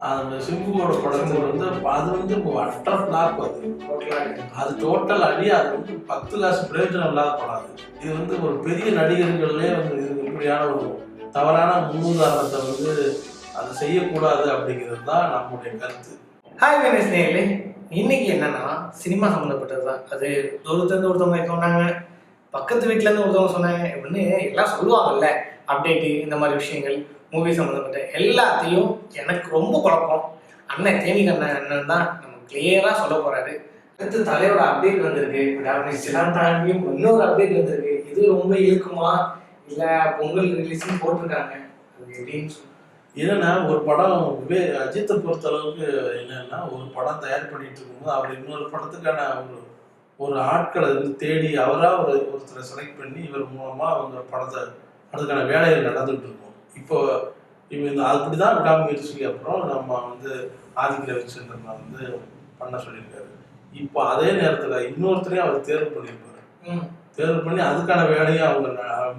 அந்த சிம்புவோட படங்கள் வந்து அது வந்து அட்டர் ஃபிளாப் அது அது டோட்டல் அடி அது வந்து பத்து லாஸ் பிரயோஜனம் இல்லாத படம் அது. இது வந்து ஒரு பெரிய நடிகர்கள்லேயே வந்து இது இப்படியான ஒரு தவறான முன்னுதாரணத்தை வந்து அதை செய்யக்கூடாது அப்படிங்கிறது தான் நம்முடைய கருத்து. ஹாய் கணேஷ் நேர்களே இன்னைக்கு என்னன்னா சினிமா சம்மந்தப்பட்டது தான் அது தூரத்துலேருந்து ஒருத்தவங்க சொன்னாங்க பக்கத்து வீட்டிலேருந்து ஒருத்தவங்க சொன்னாங்க இப்படின்னு எல்லாம் சொல்லுவாங்கல்ல அப்டேட்டு இந்த மாதிரி விஷயங்கள். மூவி சம்மந்தப்பட்ட எல்லாத்தையும் எனக்கு ரொம்ப குழப்பம். அண்ணன் தேனிகண்ணன் அண்ணன் தான் நம்ம கிளியராக சொல்ல போகிறாரு அடுத்து தலையோட அப்டேட் வந்திருக்கு. டாக்டர் தாண்டியும் இன்னொரு அப்டேட் வந்திருக்கு. இது ரொம்ப இழுக்குமா? இல்லை பொங்கல் ரிலீஸும் போட்டிருக்காங்க. அது எப்படின்னு என்னன்னா ஒரு படம் விவே அஜித்தை பொறுத்த அளவுக்கு என்னன்னா ஒரு படம் தயார் பண்ணிட்டு இருக்கும்போது அவர் இன்னொரு படத்துக்கான ஒரு ஒரு ஆட்களை வந்து தேடி அவராக ஒரு ஒருத்தரை செலக்ட் பண்ணி இவர் மூலமாக அவங்க படத்தை அதுக்கான வேலைகள் நடந்துகிட்டு இருக்கும். இப்போ இப்போ இந்த அப்படிதான் விடாமுயற்சிக்கு அப்புறம் நம்ம வந்து ஆதிக்க ரவிச்சந்திரனை வந்து பண்ண சொல்லியிருக்காரு. இப்போ அதே நேரத்துல இன்னொருத்தரையும் அவர் தேர்வு பண்ணியிருப்பாரு. தேர்வு பண்ணி அதுக்கான வேலையை அவங்க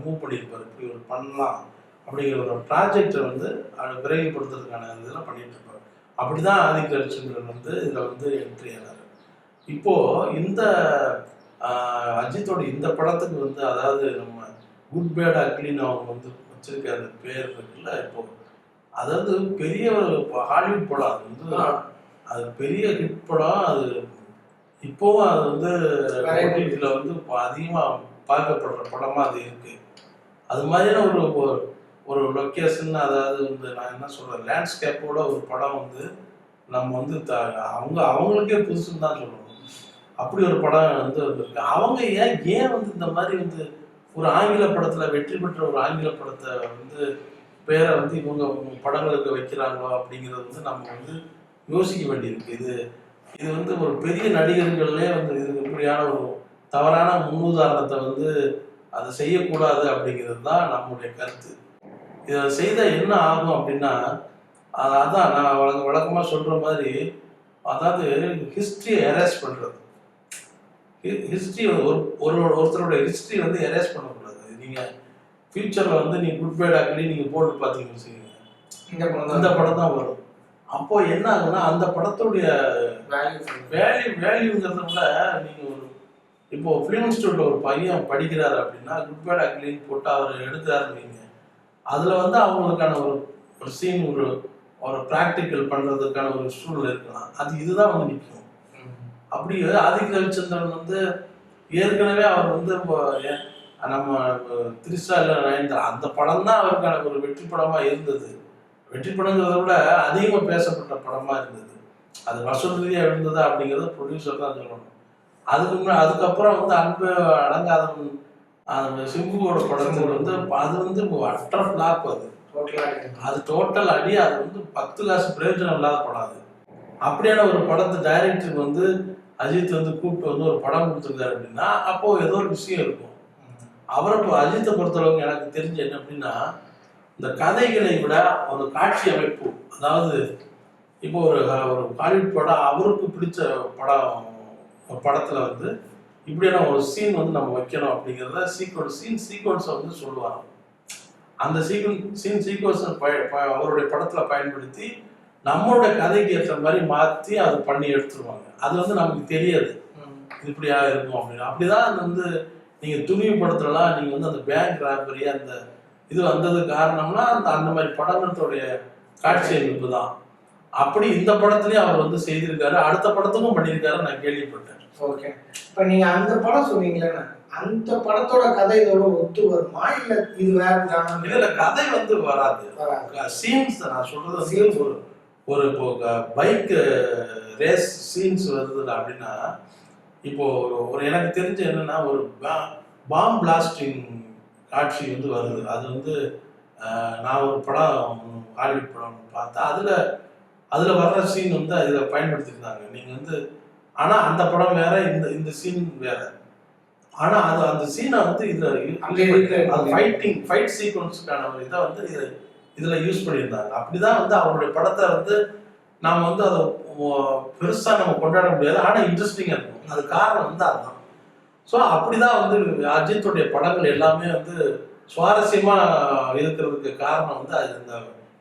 மூவ் பண்ணியிருப்பாரு. இப்படி ஒரு பண்ணலாம் அப்படிங்கிற ஒரு ப்ராஜெக்டை வந்து அதை விரைவுபடுத்துறதுக்கான இதெல்லாம் பண்ணிட்டு இருப்பாரு அப்படிதான் ஆதிக்க ரவிச்சந்திரன் வந்து இதில் வந்து என்ட்ரி ஆனார் இப்போ இந்த அஜித்தோட இந்த படத்துக்கு வந்து அதாவது நம்ம குட் பேட் அக்லின்னு அவங்க வந்து வச்சிருக்க அந்த பேர் இருக்குல்ல இப்போ. அதாவது பெரிய ஒரு ஹாலிவுட் படம் அது வந்து. அது பெரிய ஹிட் படம். அது இப்போவும் அது வந்து ஓடிடியில் வந்து இப்போ அதிகமாக பார்க்கப்படுற படமா அது இருக்கு. அது மாதிரியான ஒரு ஒரு- லொக்கேஷன் அதாவது வந்து நான் என்ன சொல்றேன் லேண்ட்ஸ்கேப்போட ஒரு படம் வந்து நம்ம வந்து த- அவங்க அவங்களுக்கே புதுசுன்னு தான் சொல்லணும். அப்படி ஒரு படம் வந்து இருக்கு அவங்க ஏன் ஏன் வந்து இந்த மாதிரி வந்து ஒரு ஆங்கில படத்துல வெற்றி பெற்ற ஒரு ஆங்கில படத்தை வந்து பேரை வந்து இவங்க படங்களுக்கு வைக்கிறாங்களோ அப்படிங்கிறது வந்து நம்ம வந்து யோசிக்க வேண்டியிருக்கு. இது இது வந்து ஒரு பெரிய நடிகர்கள்லேயே வந்து இது இப்படியான ஒரு தவறான முன்னுதாரணத்தை வந்து அதை செய்யக்கூடாது அப்படிங்கிறது தான் நம்முடைய கருத்து. இதை செய்தால் என்ன ஆகும் அப்படின்னா அது அதான் நான் வழக்க வழக்கமாக சொல்கிற மாதிரி அதாவது ஹிஸ்ட்ரியை எரேஸ் பண்ணுறது ஹிஸ்ட்ரி ஒரு ஒரு ஒருத்தரோட ஹிஸ்ட்ரி வந்து எரேஸ் பண்ணக்கூடாது. நீங்கள் ஃப்யூச்சரில் வந்து நீங்கள் குட் பை டாக்லி நீங்கள் போட்டு பார்த்தீங்கன்னு வச்சுக்கோங்க இந்த படம் அந்த படம் தான் வரும். அப்போ என்ன ஆகுன்னா அந்த படத்துடைய வேல்யூ வேல்யூ வேல்யூங்கிறத விட நீங்க ஒரு இப்போ ஃபிலிம் இன்ஸ்டியூட்ல ஒரு பையன் படிக்கிறாரு அப்படின்னா குட் பேட் அக்லின்னு போட்டு அவர் எடுக்கிறாரு வைங்க. அதுல வந்து அவங்களுக்கான ஒரு ஒரு சீன் ஒரு ஒரு ப்ராக்டிக்கல் பண்றதுக்கான ஒரு சூழல் இருக்கலாம். அது இதுதான் வந்து நிற்கும் அப்படி ஆதிக்க ரவிச்சந்திரன் வந்து ஏற்கனவே அவர் வந்து நம்ம திரிசா இல்ல நயன்தாரா அந்த படம் தான் அவருக்கான ஒரு வெற்றி படமா இருந்தது. வெற்றி படங்கிறத விட அதிகமாக பேசப்பட்ட படமா இருந்தது. அது வசூல் ரீதியாக இருந்ததா அப்படிங்கிறத ப்ரொடியூசர் தான் சொல்லணும். அதுக்கு முன்னாடி அதுக்கப்புறம் வந்து அன்பு அடங்காதவன் அந்த சிம்புவோட படத்தில் வந்து அது வந்து அற்ற ஃபிளாப் அது. அது டோட்டல் அடி அது வந்து பத்து காசு பிரயோஜனம் இல்லாத படம் அது. அப்படியான ஒரு படத்தை டைரக்டருக்கு வந்து அஜித் வந்து கூப்பிட்டு வந்து ஒரு படம் கொடுத்துருக்காரு அப்படின்னா அப்போ ஏதோ ஒரு விஷயம் இருக்கும். அவரை இப்போ அஜித்தை பொறுத்தளவுக்கு எனக்கு தெரிஞ்ச என்ன அப்படின்னா இந்த கதைகளை விட ஒரு காட்சி அமைப்பு அதாவது இப்போ ஒரு ஒரு ஹாலிவுட் படம் அவருக்கு பிடிச்ச படம் படத்தில் படத்துல வந்து இப்படியான ஒரு சீன் வந்து நம்ம வைக்கணும் அப்படிங்கிறத சீக்வன்ஸ் சீன் சீக்வன்ஸை வந்து சொல்லுவாங்க. அந்த சீக்வன் சீன் சீக்வன்ஸை அவருடைய படத்தில் பயன்படுத்தி நம்மளோட கதைக்கு ஏற்ற மாதிரி மாற்றி அது பண்ணி எடுத்துருவாங்க. அது வந்து நமக்கு தெரியாது. இப்படியா இருக்கும் அப்படின்னு. அப்படிதான் அது வந்து நீங்க துணிவு படத்துலலாம் நீங்க வந்து அந்த பேங்க் ராபரி அந்த இது வந்தது காரணம்னா அந்த அந்த மாதிரி படங்களுடைய காட்சி அமைப்பு தான் அப்படி இந்த படத்துலயும் அவர் வந்து செய்திருக்காரு. அடுத்த படத்துக்கும் பண்ணியிருக்காரு நான் கேள்விப்பட்டேன். ஓகே. இப்ப நீங்க அந்த படம் சொன்னீங்களே அந்த படத்தோட கதை இதோட ஒத்து வருமா? இல்ல இது வேற? இதுல கதை வந்து வராது. சீன்ஸ் நான் சொல்றது வந்து Scenes. ஒரு இப்போ பைக் ரேஸ் சீன்ஸ் வருது அப்படின்னா இப்போ ஒரு- எனக்கு தெரிஞ்ச என்னன்னா ஒரு பாம் பிளாஸ்டிங் காட்சி வந்து வருது. அது வந்து நான் ஒரு படம் ஹாலிவுட் படம் பார்த்தேன். அதுல அதுல வர்ற சீன் வந்து அதுல பயன்படுத்தியிருந்தாங்க. நீங்க வந்து ஆனா அந்த படம் வேற இந்த இந்த சீன் வேற. ஆனா அது அந்த சீனை வந்து இதுல ஃபைட்டிங் ஃபைட் சீக்வன்ஸுக்கான ஒரு இதை வந்து இது இதில் யூஸ் பண்ணியிருந்தாங்க. அப்படிதான் வந்து அவருடைய படத்தை வந்து நாம் வந்து அதை பெருசாக நம்ம கொண்டாட முடியாது. ஆனால் இன்ட்ரெஸ்டிங்காக இருக்கும். அது காரணம் வந்து அதுதான். ஸோ அப்படிதான் வந்து அஜித்துடைய படங்கள் எல்லாமே வந்து சுவாரஸ்யமாக இருக்கிறதுக்கு காரணம் வந்து அது இந்த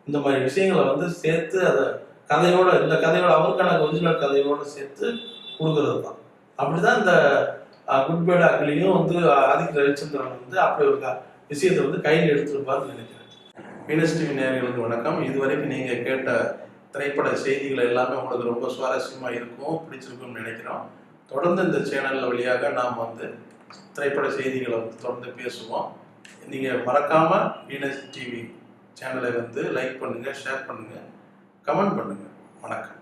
இந்த மாதிரி விஷயங்களை வந்து சேர்த்து அதை கதையோட இந்த கதையோட அவருக்கான ஒரிஜினல் கதையோட சேர்த்து கொடுக்கறது தான். அப்படிதான் இந்த குட் பேட் அக்லியும் வந்து ஆதிக்க ரவிச்சந்திரன் வந்து அப்படி ஒரு க- விஷயத்தை வந்து கையில் எடுத்திருப்பாருன்னு நினைக்கிறேன். மீனஸ் டிவி நேயர்களுக்கு வணக்கம். இதுவரைக்கும் நீங்கள் கேட்ட திரைப்பட செய்திகள் எல்லாமே உங்களுக்கு ரொம்ப சுவாரஸ்யமாக இருக்கும் பிடிச்சிருக்கும்னு நினைக்கிறோம். தொடர்ந்து இந்த சேனலில் வழியாக நாம் வந்து திரைப்பட செய்திகளை வந்து தொடர்ந்து பேசுவோம். நீங்கள் மறக்காமல் வீனஸ் டிவி சேனலை வந்து லைக் பண்ணுங்கள் ஷேர் பண்ணுங்கள் கமெண்ட் பண்ணுங்கள் வணக்கம்.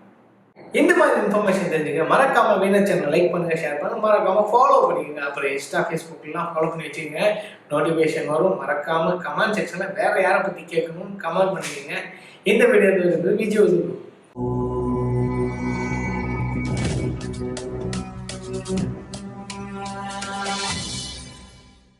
இன்ஃபர்மேஷன் தெரிஞ்சுக்க மறக்காம வீணா சேனல் லைக் பண்ணுங்க ஷேர் பண்ணுங்க மறக்காம ஃபாலோ பண்ணிக்கங்க. அப்புறம் இன்ஸ்டா ஃபேஸ்புக்லாம் ஃபாலோ பண்ணி வச்சுக்கோங்க. நோட்டிஃபிகேஷன் வரும் மறக்காம கமெண்ட் செக்ஷன்ல வேற யாரை பத்தி கேட்கணும் கமெண்ட் பண்ணிக்கோங்க. இந்த வீடியோ விஜய்